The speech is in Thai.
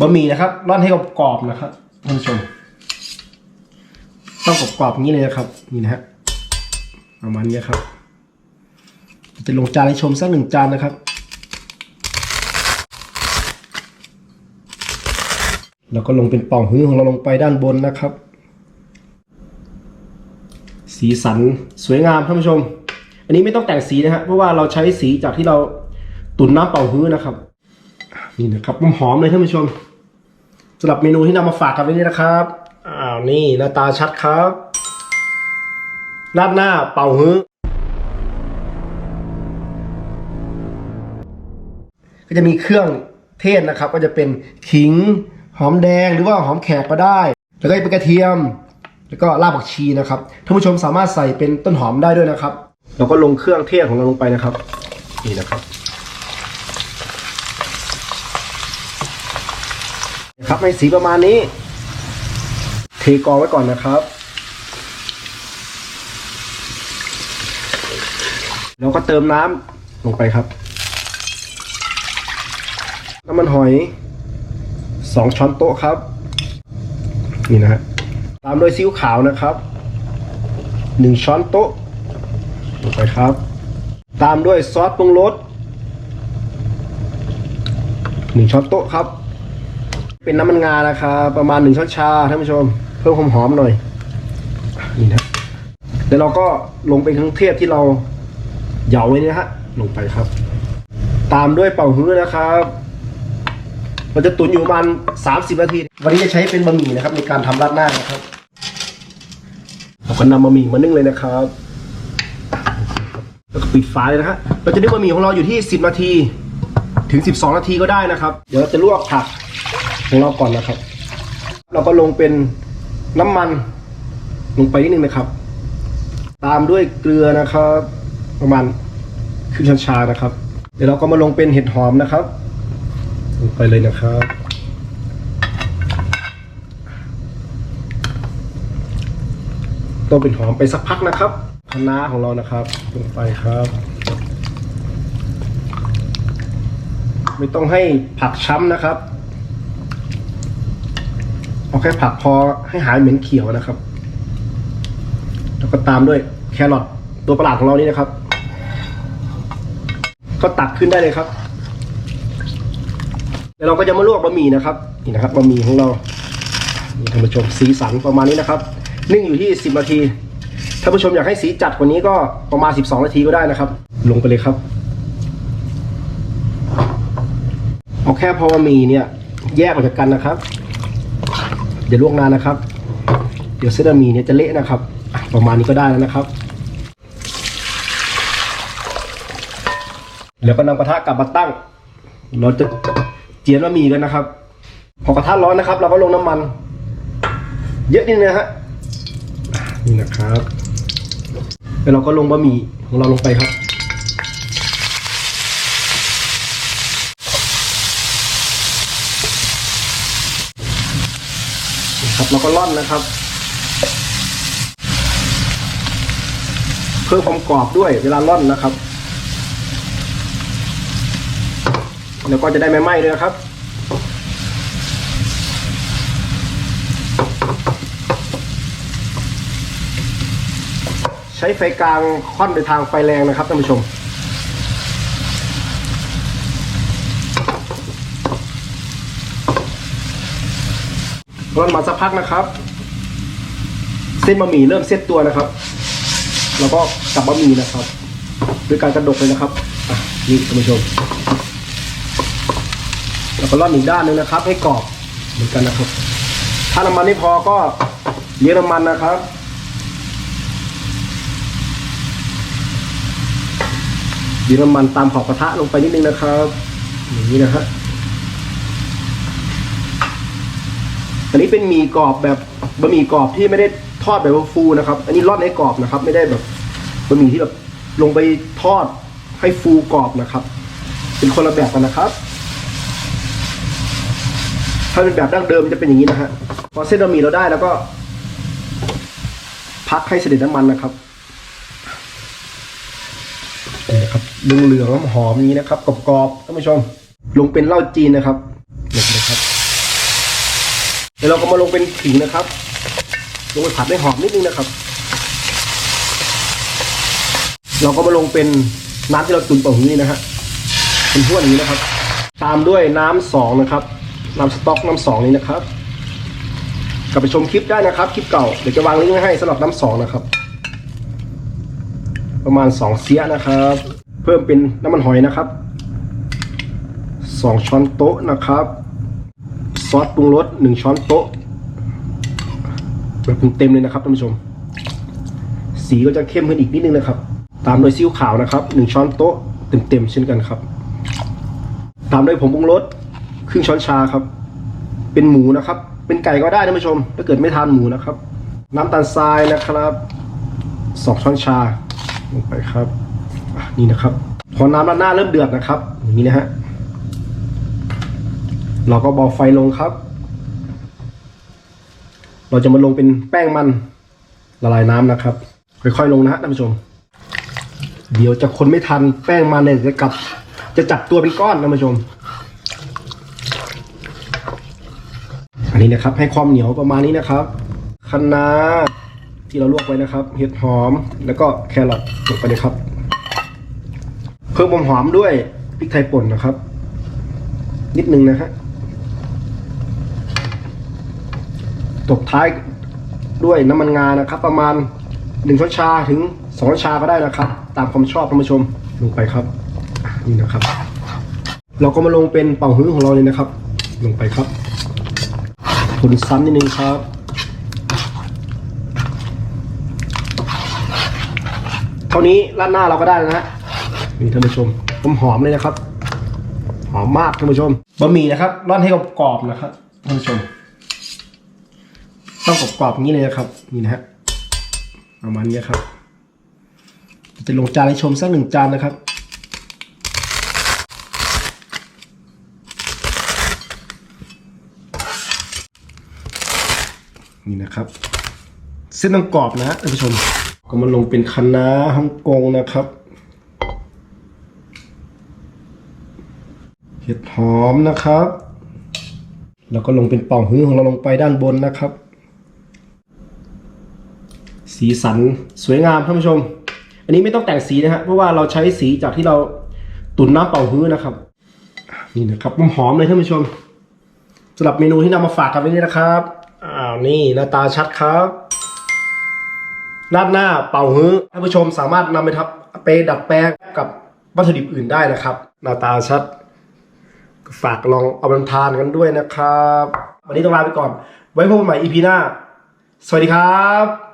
บะหมี่นะครับร่อนให้กรอบๆนะครับท่านผู้ชม ต้องกรอบๆอย่างนี้เลยนะครับ นี่นะฮะประมาณนี้ครับ จะลงจานให้ชมสักหนึ่งจานนะครับ แล้วก็ลงเป็นป่องหื้อของเราลงไปด้านบนนะครับ สีสันสวยงามท่านผู้ชม อันนี้ไม่ต้องแต่งสีนะฮะเพราะว่าเราใช้สีจากที่เราตุ๋นน้ำเป่าฮื้อนะครับ นี่นะครับหอมเลยท่านผู้ชม สำหรับเมนูที่นำมาฝากกันวันนี้นะครับ อ้าวนี่หน้าตาชัดครับราดหน้าเป่าฮื้อก็จะมีเครื่องเทศนะครับ ก็จะเป็นขิง หอมแดงหรือว่าหอมแขกก็ได้ แล้วก็เป็นกระเทียม แล้วก็รากผักชีนะครับท่านผู้ชมสามารถใส่เป็นต้นหอมได้ด้วยนะครับ เราก็ลงเครื่องเทศของเราลงไปนะครับ นี่นะครับ นะ ครับในสีประมาณนี้ เทกองไว้ก่อนนะครับ แล้วก็เติมน้ำลงไปครับ น้ำมันหอยสองช้อนโต๊ะครับ นี่นะฮะตามด้วยซีอิ๊วขาวนะครับหนึ่งช้อนโต๊ะลงไปครับ ตามด้วยซอสปรุงรสหนึ่งช้อนโต๊ะครับ เป็นน้ำมันงานะครับประมาณหนึ่งช้อนชาท่านผู้ชม เพิ่มความหอมหน่อยนี่นะเดี๋ยวเราก็ลงไปเครื่องเทศที่เราเหยาไว้นี่ฮะลงไปครับ ตามด้วยเป่าฮื้อนะครับเราจะตุ๋นอยู่ประมาณ30 นาที วันนี้จะใช้เป็นบะหมี่นะครับ ในการทำราดหน้านะครับเราก็นำบะหมี่มานึ่งเลยนะครับแล้วก็ปิดฝาเลยนะฮะเราจะนึ่งบะหมี่ของเราอยู่ที่ 10 นาที ถึง 12 นาทีก็ได้นะครับ เดี๋ยวเราจะลวกผัก ของเราก่อนนะครับ เราก็ลงเป็นน้ำมันลงไปนิดนึงนะครับ ตามด้วยเกลือนะครับ ประมาณครึ่งช้อนชานะครับ เดี๋ยวเราก็มาลงเป็นเห็ดหอมนะครับ ลงไปเลยนะครับต้มเป็นหอมไปสักพักนะครับคะน้าของเรานะครับลงไปครับ ไม่ต้องให้ผักช้ำนะครับ เอาแค่ผักพอให้หายเหม็นเขียวนะครับ แล้วก็ตามด้วยแครอทตัวประหลาดของเรานี่นะครับ ก็ตักขึ้นได้เลยครับเดี๋ยวเราก็จะมาลวกบะหมี่นะครับ นี่นะครับบะหมี่ของเรานี่ท่านผู้ชมสีสันประมาณนี้นะครับนึ่งอยู่ที่ 10 นาทีถ้านผู้ชมอยากให้สีจัดกว่านี้ก็ประมาณ 12 นาทีก็ได้นะครับ ลงไปเลยครับเอาแค่พอบะหมี่เนี่ย แยกออกจากกันนะครับ อย่าลวกนานนะครับ เดี๋ยวเส้นบะหมี่เนี่ยจะเละนะครับ ประมาณนี้ก็ได้แล้วนะครับ แล้วก็นำกระทะกลับมาตั้ง เราจะเจียนบะหมี่กันนะครับ พอกระทะร้อนนะครับ เราก็ลงน้ำมัน เยอะนิดนึงนะฮะนี่นะครับ แล้วเราก็ลงบะหมี่ของเราลงไปครับ ครับเราก็ร่อนนะครับ เพิ่มความกรอบด้วยเวลาร่อนนะครับ แล้วก็จะได้ไม่ไหม้ด้วยนะครับใช้ไฟกลางค่อนไปทางไฟแรงนะครับท่านผู้ชม ร่อนมาสักพักนะครับ เส้นบะหมี่เริ่มเซตตัวนะครับ แล้วก็กลับบะหมี่นะครับด้วยการกระดกเลยนะครับนี่ท่านผู้ชมแล้วก็ร่อนอีกด้านหนึงนะครับ ให้กรอบเหมือนกันนะครับ ถ้าน้ำมันไม่พอก็เลี้ยงน้ำมันนะครับเลี้ยงน้ำมันตามขอบกระทะลงไปนิดนึงนะครับ อย่างนี้นะฮะ อันนี้เป็นหมี่กรอบแบบบะหมี่กรอบที่ไม่ได้ทอดแบบฟูนะครับ อันนี้ร่อนให้กรอบนะครับ ไม่ได้แบบบะหมี่ที่แบบลงไปทอดให้ฟูกรอบนะครับ เป็นคนละแบบกันนะครับ ถ้าเป็นแบบดั้งเดิมจะเป็นอย่างนี้นะฮะพอเส้นบะหมี่เราได้แล้วก็ พักให้เสด็จน้ำมันนะครับนี่นะครับเหลืองๆหอมนี้นะครับกรอบๆท่านผู้ชม ลงเป็นเหล้าจีนนะครับลงเลยครับ เดี๋ยวเราก็มาลงเป็นขิงนะครับ ลงไปผัดให้หอมนิดนึงนะครับ เราก็มาลงเป็นน้ำที่เราตุนต่อหูนี่นะฮะเป็นพวกอย่างนี้นะครับ ตามด้วยน้ำสองนะครับ น้ำสต๊อกน้ำสองนี้นะครับ กลับไปชมคลิปได้นะครับ คลิปเก่า เดี๋ยวจะวางลิงก์ไว้ให้สำหรับน้ำสองนะครับ ประมาณสองเสียนะครับ เพิ่มเป็นน้ำมันหอยนะครับสองช้อนโต๊ะนะครับ อสปรุงรสหนึ่งช้อนโต๊ะแบบเต็มเลยนะครับท่านผู้ชม สีก็จะเข้มขึ้นอีกนิดนึงนะครับ ตามด้วยซีอิ๊วขาวนะครับหนึ่งช้อนโต๊ะเต็มๆเช่นกันครับ ตามด้วยผงปรุงรสครึ่งช้อนชาครับ เป็นหมูนะครับ เป็นไก่ก็ได้ท่านผู้ชม ถ้าเกิดไม่ทานหมูนะครับ น้ำตาลทรายนะครับสองช้อนชาลงไปครับนี่นะครับ พอน้ำด้านหน้าเริ่มเดือดนะครับ อย่างนี้นะฮะ เราก็เบาไฟลงครับ เราจะมาลงเป็นแป้งมันละลายน้ำนะครับ ค่อยๆลงนะฮะท่านผู้ชม เดี๋ยวจะคนไม่ทันแป้งมันเนี่ยจะกลับ จะจับตัวเป็นก้อนท่านผู้ชม อันนี้นะครับ ให้ความเหนียวประมาณนี้นะครับคะน้าที่เราลวกไว้นะครับ เห็ดหอมแล้วก็แครอทลงไปเลยครับ เพิ่มความหอมด้วยพริกไทยป่นนะครับ นิดนึงนะฮะ ตบท้ายด้วยน้ำมันงานะครับ ประมาณหนึ่งช้อนชาถึงสองช้อนชาก็ได้นะครับ ตามความชอบท่านผู้ชมลงไปครับนี่นะครับ เราก็มาลงเป็นเป่าฮื้อของเราเลยนะครับ ลงไปครับคนซ้ำนิดนึงครับเท่านี้ราดหน้าเราก็ได้แล้วนะฮะนี่ท่านผู้ชมผมหอมเลยนะครับ หอมมากท่านผู้ชมบะหมี่นะครับร่อนให้กรอบๆนะครับท่านผู้ชม ต้องกรอบๆอย่างนี้เลยนะครับนี่นะฮะประมาณนี้ครับ จะลงจานให้ชมสักหนึ่งจานนะครับนี่นะครับ เส้นต้องกรอบนะท่านผู้ชม ก็มาลงเป็นคะน้าฮ่องกงนะครับเห็ดหอมนะครับ แล้วก็ลงเป็นป่องหื้อของเราลงไปด้านบนนะครับ สีสันสวยงามท่านผู้ชม อันนี้ไม่ต้องแต่งสีนะฮะเพราะว่าเราใช้สีจากที่เราตุ๋นน้ำเป่าฮื้อนะครับ นี่นะครับหอมเลยท่านผู้ชมสำหรับเมนูที่นำมาฝากกันวันนี้นะครับอ้าวนี่หน้าตาชัดครับราดหน้าเป่าฮื้อท่านผู้ชมสามารถนำไปทับไปดัดแปลงกับวัตถุดิบอื่นได้นะครับ หน้าตาชัดฝากลองเอาไปทานกันด้วยนะครับ วันนี้ต้องลาไปก่อน ไว้พบกันใหม่ EP หน้า สวัสดีครับ